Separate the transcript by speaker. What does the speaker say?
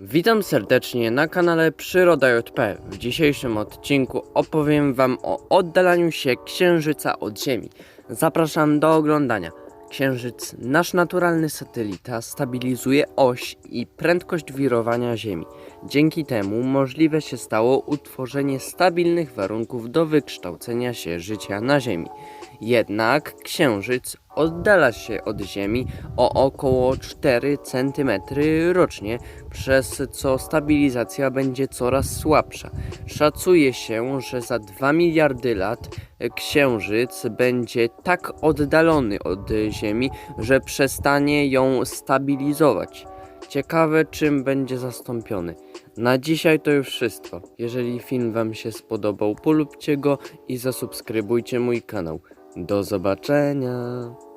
Speaker 1: Witam serdecznie na kanale Przyroda JP. W dzisiejszym odcinku opowiem Wam o oddalaniu się Księżyca od Ziemi. Zapraszam do oglądania. Księżyc, nasz naturalny satelita, stabilizuje oś i prędkość wirowania Ziemi. Dzięki temu możliwe się stało utworzenie stabilnych warunków do wykształcenia się życia na Ziemi. Jednak Księżyc oddala się od Ziemi o około 4 cm rocznie, przez co stabilizacja będzie coraz słabsza. Szacuje się, że za 2 miliardy lat Księżyc będzie tak oddalony od Ziemi, że przestanie ją stabilizować. Ciekawe, czym będzie zastąpiony. Na dzisiaj to już wszystko. Jeżeli film Wam się spodobał, polubcie go i zasubskrybujcie mój kanał. Do zobaczenia!